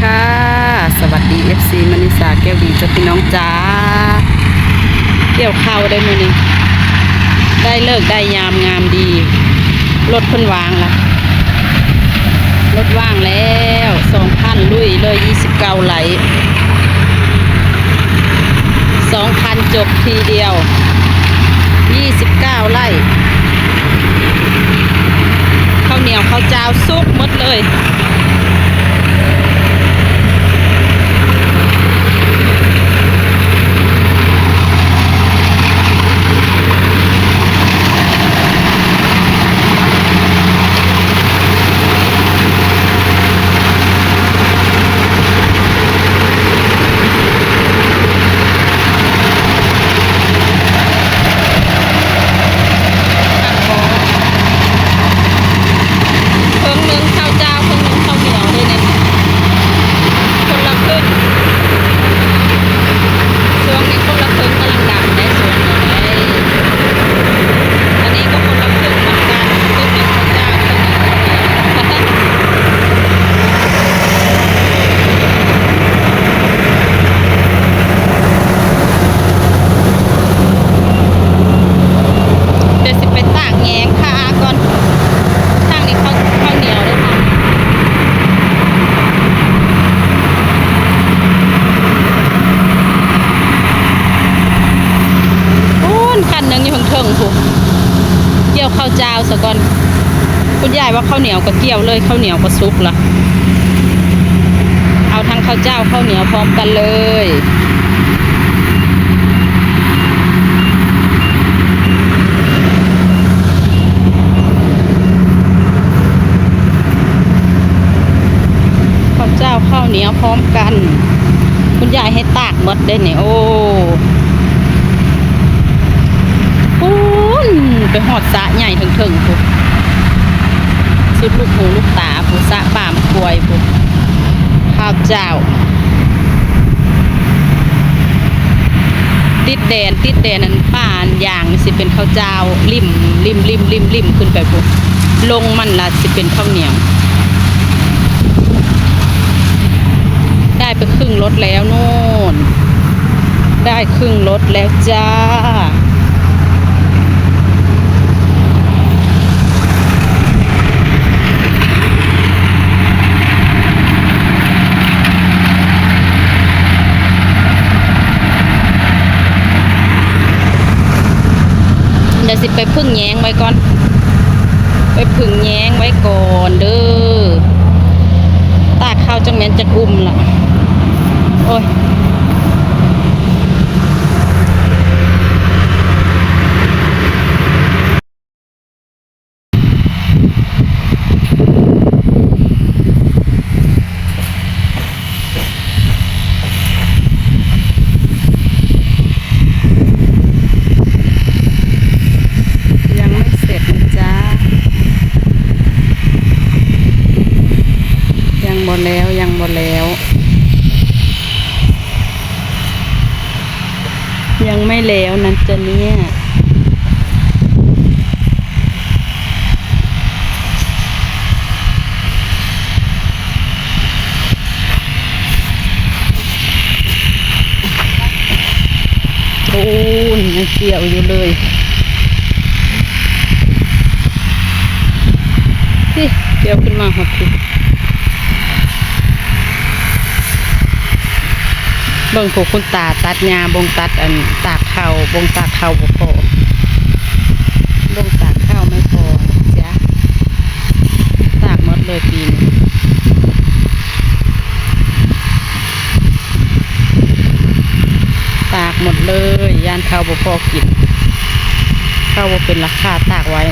ค่ะ สวัสดี FC มณิสาแก้วดีจ้าพี่น้องจ้าเกี่ยวข้าวได้มือนี้ได้เลิกได้ยามงามดีรถเพิ่นวางละรถว่างแล้วสองพันลุยเลยยี่สิบเก้าไหลสองพันจบทีเดียวยี่สิบเก้าไร่ข้าวเหนียวข้าวเจ้าซุกมดเลย เครื่องนึงข้าวเจ้าเครื่องนึงข้าวเหนียวด้วยเนี่ยคนละครึ่งช่วงนี้คนละครึ่งกำลังดังได้ส่วนหนึ่งเลยอันนี้ก็คนละครึ่งเหมือนกันครึ่งหนึ่งข้าวเจ้าครึ่งหนึ่งข้าวเหนียวเดี๋ยวสิไปตากแงงคาก่อนทางนี้ข้าวข้าวเหนียวด้วยค่ะ นคันหนึ่งอยู่งเทิงผูเกี่ยวข้าวเจ้าซะก่อนคุณยายว่าข้าวเหนียวก็เกี่ยวเลยข้าวเหนียวก็ซุกละเอาทั้งข้าวเจ้าข้าวเหนียวพร้อมกันเลยข้าวเจ้าข้าวเหนียวพร้อมกัน คุณยายให้ตากหมดได้เนี่ยโอ้ปูนไป หอดสะใหญ่ถึงๆปุ๊สุดลูกหูลูกตาปุ๊สะป่ามกลวยปุ๊บข้าวเจ้า ติดแดนติดแดนนั้นป่านอย่างนี่สิเป็นข้าวเจ้าริมริมริมริมริมขึ้นไปปุ๊บลงมันละสิเป็นข้าวเหนียวได้ไปครึ่งรถแล้วโน่น ได้ครึ่งรถแล้วจ้า สิไปพึ่งแยงไว้ก่อน ไปพึ่งแยงไว้ก่อนเด้อตาข้าวจังแม่นจะกุมล่ะ โอ้ย ยังไม่เสร็จนะจ๊ะ ยังหมดแล้วยังหมดแล้ว ยังไม่แล้วนะจ๊ะเนี่ยโอ้ยยังเกี่ยวอยู่เลยนี่เกี่ยวขึ้นมาหกที เบิ่งพวกคุณตาตัดหญ้าบงตัดอันตากข้าวบงตากข้าวบ่พอบงตากข้าวไม่พอจ๊ะตากหมดเลยปีนตากหมดเลยยานข้าวบ่พอกินข้าวบ่เป็นราคาตากไว้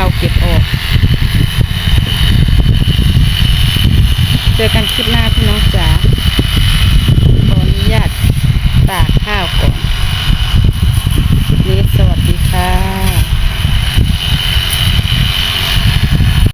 เข้าเก็บออก เจอกันคลิปหน้าพี่น้องจ๋า